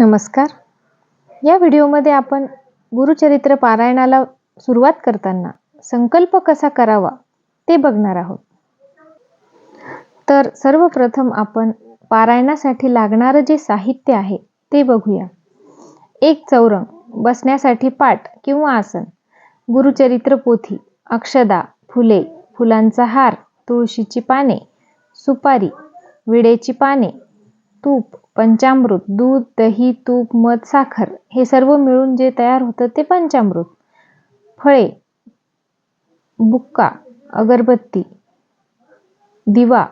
नमस्कार. या व्हिडिओमध्ये आपण गुरुचरित्र पारायणाला सुरुवात करताना संकल्प कसा करावा ते बघणार आहोत. तर सर्वप्रथम आपण पारायणासाठी लागणारं जे साहित्य आहे ते बघूया. एक चौरंग बसण्यासाठी पाठ किंवा आसन गुरुचरित्र पोथी अक्षदा फुले फुलांचा हार तुळशीची पाने सुपारी विडेची पाने तूप पंचामृत दूध दही तूप मध साखर हे सर्व मिळून जे तयार होतं ते पंचामृत. फळे बुक्का अगरबत्ती दिवा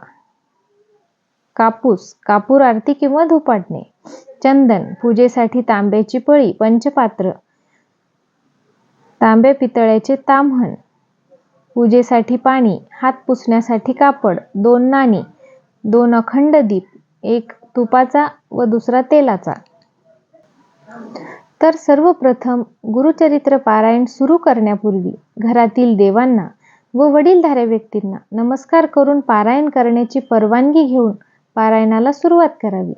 कापूस कापूर आरती किंवा धुपाटणे चंदन पूजेसाठी तांब्याची पळी पंचपात्र तांबे पितळ्याचे ताम्हण पूजेसाठी पाणी हात पुसण्यासाठी कापड दोन नाणी दोन अखंड दीप एक तुपाचा व दुसरा तेलाचा. तर सर्वप्रथम गुरुचरित्र पारायण सुरू करण्यापूर्वी घरातील देवांना व वडीलधाऱ्या व्यक्तींना नमस्कार करून पारायण करण्याची परवानगी घेऊन पारायणाला सुरुवात करावी.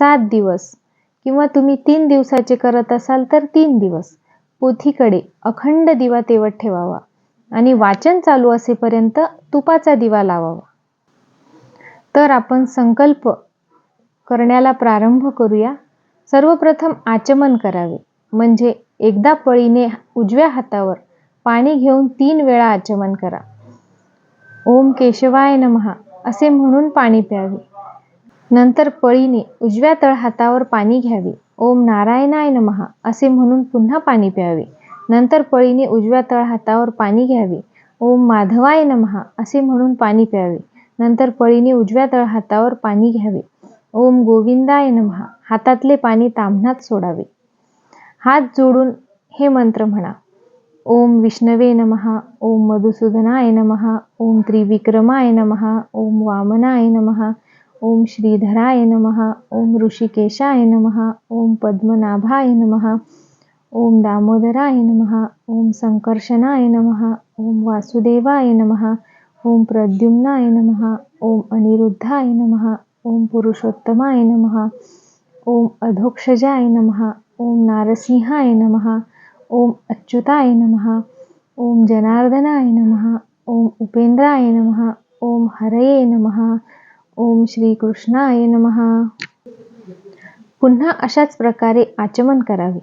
सात दिवस किंवा तुम्ही तीन दिवसाचे करत असाल तर तीन दिवस. पोथीकडे अखंड दिवा तेवत ठेवावा आणि वाचन चालू असेपर्यंत तुपाचा दिवा लावावा. तर आपण संकल्प करण्याला प्रारंभ करूया. सर्वप्रथम आचमन करावे. म्हणजे एकदा पळीने उजव्या हातावर पाणी घेऊन तीन वेळा आचमन करा. ओम केशवाय नमहा असे म्हणून पाणी प्यावे. नंतर पळीने उजव्या तळ हातावर पाणी घ्यावे. ओम नारायणाय नमहा असे म्हणून पुन्हा पाणी प्यावे. नंतर पळीने उजव्या तळ हातावर पाणी घ्यावे. ओम माधवाय नमहा असे म्हणून पाणी प्यावे. नंतर पळीने उजव्या तळ हातावर पाणी घ्यावे. ओम गोविंदाय नमहा हातातले पाणी तांबणात सोडावे हात जोडून हे मंत्र म्हणा ओम विष्णवे नमहा ओम मधुसूदनाय नमहा ओम त्रिविक्रमाय नमहा ओम वामनाय नमहा ओम श्रीधराय नमहा ओम ऋषिकेशाय नमहा ओम पद्मनाभाय नमहा ओम दामोदराय नमहा ओम संकर्षणाय नमहा ओम वासुदेवाय नमहा ओम प्रद्युम्नाय नमहा ओम अनिरुद्धाय नमहा ओम पुरुषोत्तमाय नमः। ओम अधोक्षजाय नमः। ओम नारसिंहाय नमहा ओम अच्युताय नमः। ओम जनार्दनाय नमहा ओम उपेंद्राय नमः। ओम हरये नमहा ओम श्रीकृष्णाय नमहा पुन्हा अशाच प्रकारे आचमन करावे।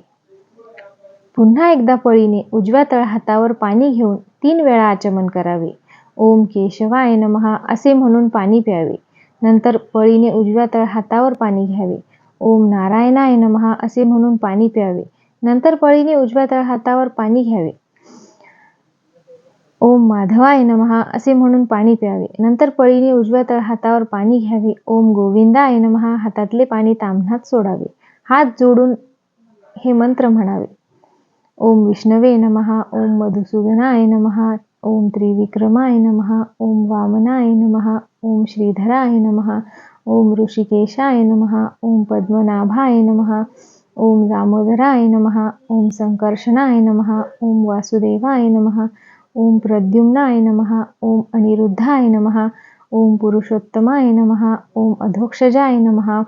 पुन्हा एकदा पळीने उजव्या तळ हातावर पाणी घेऊन तीन वेळा आचमन करावे. ओम केशवाय नमः असे म्हणून पाणी प्यावे. नंतर पळीने उजव्या तळ हातावर पाणी घ्यावे. ओम नारायणाय नमहा असे म्हणून पाणी प्यावे. नंतर पळीने उजव्या तळ हातावर पाणी घ्यावे. ओम माधवाय नमहा असे म्हणून पाणी प्यावे. नंतर पळीने उजव्या तळ हातावर पाणी घ्यावे. ओम गोविंदाय नमहा हातातले पाणी तांबणात सोडावे. हात जोडून हे मंत्र म्हणावे. ओम विष्णवे नमहा ओम मधुसूदनाय नमहा ओम त्रिविक्रमाय नमहा ओम वामनाय नमहा ओम श्रीधराय नमः ओम ऋषिकेशाय नमः ओम पद्मनाभाय नमः ओम दामोदराय नमः ओम संकर्षणाय नमः ओम वासुदेवाय नमः ओम प्रद्युम्नाय नमः ओम अनिरुद्धाय नमः ओम पुरुषोत्तमाय नमः ओम अधोक्षजाय नमः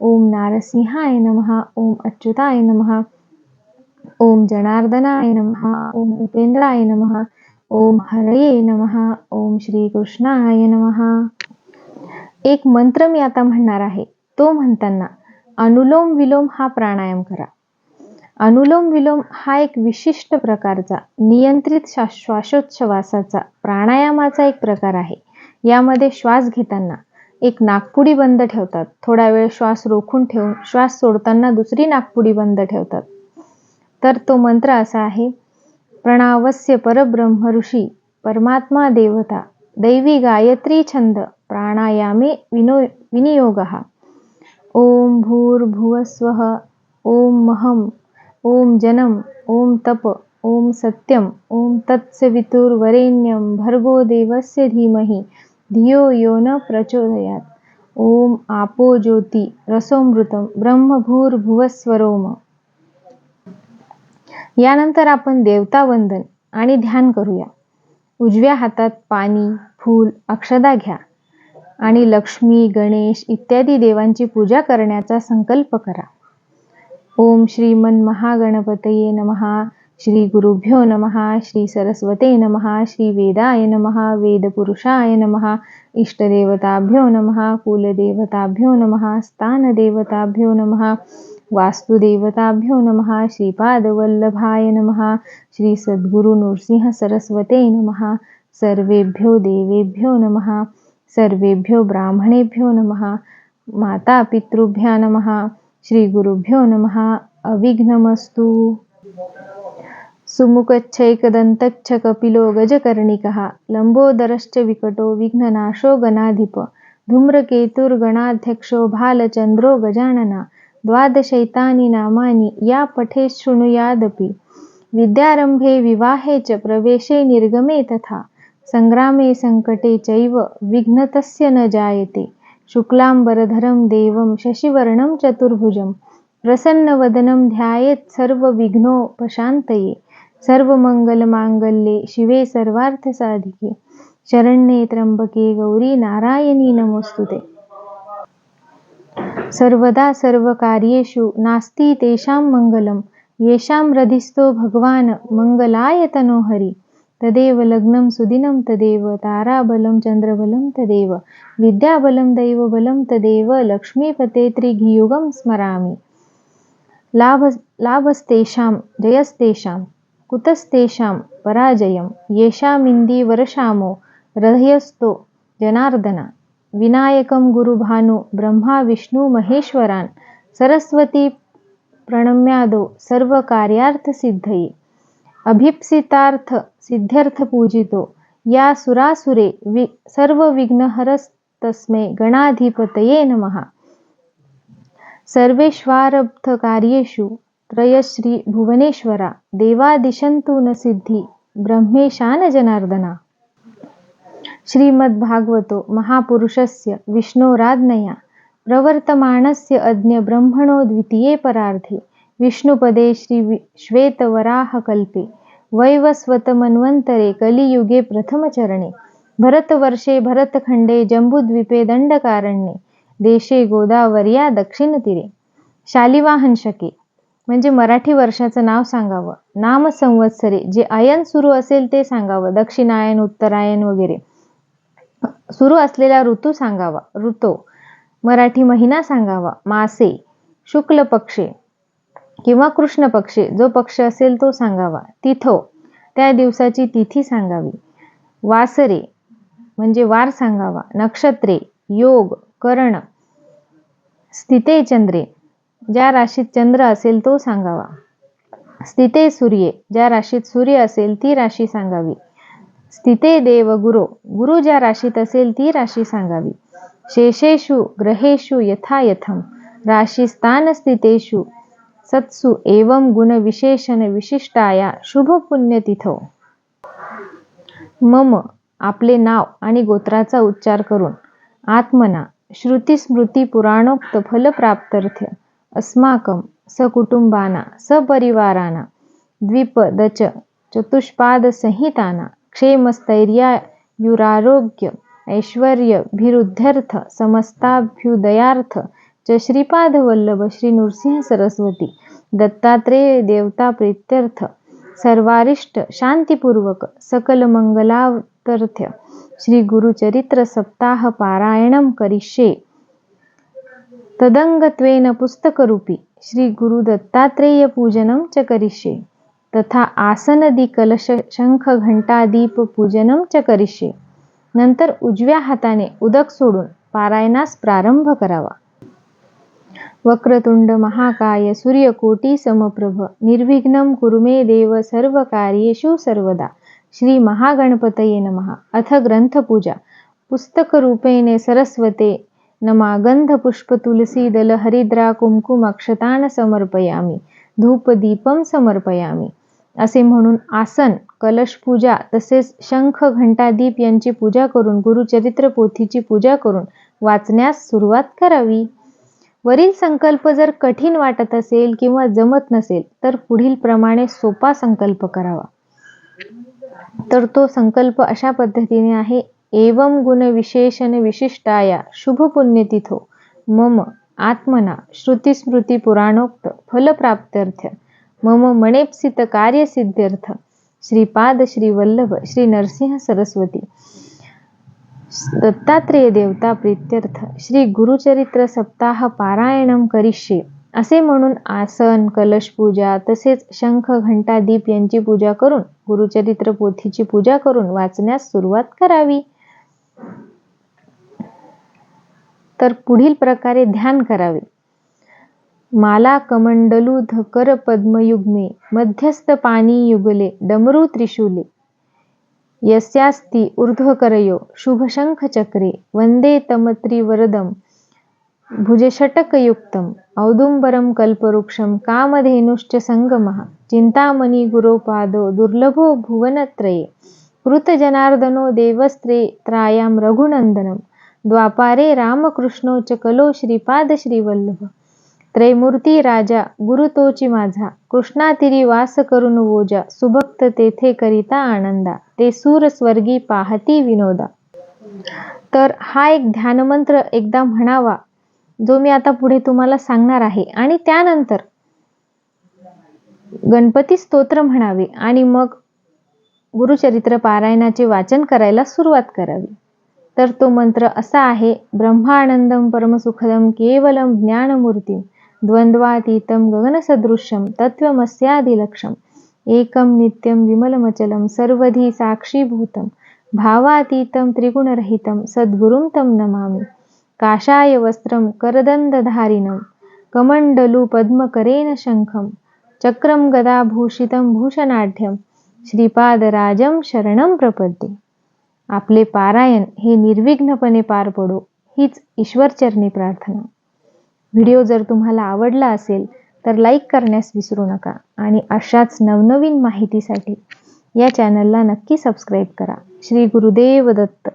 ओम नारसिंहाय नमः ओम अच्युताय नमः ओम जनार्दनाय नमः ओम उपेंद्राय नमः ओम हरये नमहा ओम श्रीकृष्णाय नमहा एक मंत्र मी आता म्हणणार आहे. तो म्हणताना अनुलोम विलोम हा प्राणायाम करा. अनुलोम विलोम हा एक विशिष्ट प्रकारचा नियंत्रित श्वासोच्छवासाचा प्राणायामाचा एक प्रकार आहे. यामध्ये श्वास घेताना एक नागपुडी बंद ठेवतात. थोडा वेळ श्वास रोखून ठेवून श्वास सोडताना दुसरी नागपुडी बंद ठेवतात. तर तो मंत्र असा आहे प्रणावस्य परब्रह्म ऋषी परमात्मा देवता दैवी गायत्री छंद प्राणायामे विनो विनियोगः। ॐ भूर्भुवस्वः ॐ महम् ॐ जनम ॐ तप ॐ सत्यम् ॐ तत्सवितुर्वरेण्यं भर्गो देवस्य धीमहि धियो यो न प्रचोदयात्। ॐ आपो ज्योति रसोमृतं ब्रह्मभूर्भुवस्वरोम। यानंतर आपण देवता वंदन आणि ध्यान करूया। उजव्या हातात पाणी फूल अक्षदा घ्या। आणि लक्ष्मी गणेश इत्यादी देवांची पूजा करण्याचा संकल्प करा. ओम श्रीमन्महागणपतये नमः. श्री गुरुभ्यो नमः. श्री सरस्वते नमहा श्री वेदाय नमहा वेदपुरुषाय नमः. इष्टदेवताभ्यो नमः. कुलदेवताभ्यो नमः. स्थानदेवताभ्यो नमः. वास्तुदेवताभ्यो नमः. श्रीपादवल्लभाय नमहा श्री सद्गुरु नृसिंह सरस्वते नमहा सर्वेभ्यो देवेभ्यो नमः. सर्वेभ्यो ब्राह्मणेभ्यो नमः। माता पितृभ्या नमः। श्रीगुरुभ्यो नमः। अविघ्नमस्तु। सुमुखच्छैकदन्तच्छ कपिलो गजकर्णिकः लम्बोदरश्च विकटो विघ्ननाशो गणाधिप। धूम्रकेतुर्गणाध्यक्षो भालचन्द्रो गजानना। द्वादशैतानि नामानि या पठे शृणुयादपि विद्यारम्भे विवाहे च प्रवेशे निर्गमे तथा। सङ्ग्रामे सङ्कटे चैव विघ्नतस्य न जायते। शुक्लाम्बरधरं देवं शशिवर्णं चतुर्भुजं प्रसन्नवदनं ध्यायेत् सर्वविघ्नोपशान्तये सर्वमङ्गलमाङ्गल्ये शिवे सर्वार्थसाधिके। शरण्ये त्र्यंबके गौरी नारायणी नमोस्तुते। सर्वदा सर्वकार्येषु नास्ति तेषां मङ्गलं। येषां हृदिस्थो भगवान् मङ्गलाय तनोहरि। तदेव लग्नं सुदिनं तदेव ताराबलं चन्द्रबलं तदेव विद्याबलं दैवबलं तदेव लक्ष्मीपते त्रिघियुगं स्मरामि। लाभ लाभस्तेषां जयस्तेषां कुतस्तेषां पराजयं येषामिन्दीवरशामो हृदयस्थो जनार्दना विनायकं गुरुभानु ब्रह्मा विष्णुमहेश्वरान् सरस्वती प्रणम्यादो सर्वकार्यार्थसिद्धये। अभिप्सितार्थ सिद्ध्यर्थपूजितो या सुरासुरे वि सर्वविघ्नहरस्तस्मै गणाधिपतये नमः. सर्वेष्वारब्धकार्येषु त्रयश्री भुवनेश्वरा देवादिशन्तु न सिद्धी ब्रह्मेशान जनार्दना. श्रीमद्भागवतो महापुरुषस्य विष्णोराज्ञया प्रवर्तमानस्य अज्ञब्रह्मणो द्वितीये परार्धे विष्णुपदे श्रीश्वेतवराहकल्पे वैवस्वतमन्वन्तरे कलियुगे प्रथमचरणे। भरतवर्षे भरतखण्डे जम्बुद्वीपे दंडकारण्ये देशे गोदावर्या दक्षिणतीरे। शालिवाहन शके। म्हणजे मराठी वर्षाचं नाव सांगावं. नामसंवत्सरे जे आयन सुरू असेल ते सांगावं. दक्षिणायन उत्तरायन वगैरे. सुरू असलेला ऋतू सांगावा. ऋतो. मराठी महिना सांगावा. मासे. शुक्ल पक्षे. किंवा कृष्ण पक्षे जो पक्ष असेल तो सांगावा. तिथो त्या दिवसाची तिथी सांगावी. वासरे म्हणजे वार सांगावा. नक्षत्रे योग कर्ण स्थिते चंद्रे ज्या राशीत चंद्र असेल तो सांगावा. स्थिते सूर्ये ज्या राशीत सूर्य असेल ती राशी सांगावी. स्थिते देव गुरु गुरु ज्या राशीत असेल ती राशी सांगावी. शेषेषु ग्रहेषु यथायथम राशी स्थान स्थितेषु सत्सु एवं गुणविशेषण विशिष्टाया शुभ पुण्यतिथो मम आपले नाव आणि गोत्राचा उच्चार करून आत्मना श्रुती स्मृती पुराणोक्त फलप्राप्तर्थ अस्माकं सकुटुंबाना सपरिवाराना द्विपदच चतुष्पादसंहिताना क्षेमस्थैर्यायुरारोग्य ऐश्वर्यभिवृद्ध्यर्थ समस्ताभ्युदयार्थ च श्रीपादवल्लभ श्री नृसिंह सरस्वती दत्तात्रेय देवता प्रीत्यर्थ सर्वारिष्ट शांतीपूर्वक सकल मंगलावतर्थ्य श्री गुरुचरित्र सप्ताह पारायण करिष्ये. तदंगत्वेन पुस्तकरूपी श्री गुरु दत्तात्रेय पूजनम च करिष्ये. तथा आसनदी कलश शंख घंटादीप पूजनम च करिष्ये. नंतर उजव्या हाताने उदक सोडून पारायणास प्रारंभ करावा. वक्रतुंड महाकाय सूर्यकोटी समप्रभ निर्विघ्न कुरुमे देव सर्व कार्येषु सर्वदा. श्री महागणपतये नमः. अथ ग्रंथपूजा. पुस्तकरूपेणे सरस्वते नमा. गंधपुष्पतुलसीदल हरिद्रा कुमकुम समर्पयामी. धूपदीपम समर्पयामी. असे म्हणून आसन कलशपूजा तसेच शंख घंटादीप यांची पूजा करून गुरुचरित्र पोथीची पूजा करून वाचण्यास सुरुवात करावी. वरील संकल्प जर कठीण वाटत असेल किंवा जमत नसेल तर पुढील प्रमाणे सोपा संकल्प करावा. तर तो संकल्प अशा पद्धतीने आहे एवम गुण विशेषण विशिष्टाया शुभ पुण्यतिथो मम आत्मना श्रुतिस्मृतिपुराणोक्त फलप्राप्त्यर्थ मम मणेप्सित कार्यसिद्ध्यर्थ श्रीपाद श्री वल्लभ श्री नरसिंह सरस्वती दत्तात्रेय देवता प्रीत्यर्थ. श्री गुरुचरित्र सप्ताह पारायणम करिष्ये. असे म्हणून आसन कलश पूजा तसेच शंख घंटा दीप यांची पूजा करून गुरुचरित्र पोथीची पूजा करून वाचण्यास सुरुवात करावी. तर पुढील प्रकारे ध्यान करावे. माला कमंडलूध कर पद्मयुग्मे मध्यस्थ पाणी युगले डमरू त्रिशूले. यस्यास्ति ऊर्ध्वकरयो शुभशङ्खचक्रे वन्दे तमत्रिवरदं भुजषटकयुक्तम् औदुंबरं कल्पवृक्षं कामधेनुश्च सङ्गमः चिन्तामणि गुरोपादो दुर्लभो भुवनत्रये कृतजनार्दनो देवस्त्रे त्रायां रघुनन्दनं द्वापारे रामकृष्णो च कलो श्रीपादश्रीवल्लभ त्रैमूर्ती राजा गुरुतोची माझा कृष्णातिरी वास करून वोजा सुभक्त तेथे करिता आनंदा ते सूर स्वर्गी पाहती विनोदा. तर हा एक ध्यानमंत्र एकदा म्हणावा जो मी आता पुढे तुम्हाला सांगणार आहे. आणि त्यानंतर गणपती स्तोत्र म्हणावे आणि मग गुरुचरित्र पारायणाचे वाचन करायला सुरुवात करावी. तर तो मंत्र असा आहे ब्रह्मानंदम परमसुखदम केवलम ज्ञानमूर्ती द्वंद्वातीतम गगनसदृश्यम तत्वमस्यादिलक्षम एकं नित्यं विमलमचलं सर्वधी साक्षीभूतं भावातीतं त्रिगुणरहितं सद्गुरुं तं नमामि। काशाय वस्त्रं करदन्दधारिणं कमंडलु पद्मकरेण शङ्खं चक्रं गदाभूषितं भूषणाढ्यं श्रीपादराजं शरणं प्रपद्ये। आपले पारायण हे निर्विघ्नपणे पार पडो हीच ईश्वरचरणी प्रार्थना। व्हिडिओ जर तुम्हाला आवडला असेल तर लाईक करण्यास विसरू नका. आणि अशाच नवनवीन माहितीसाठी या चॅनलला नक्की सबस्क्राईब करा. श्री गुरुदेव दत्त.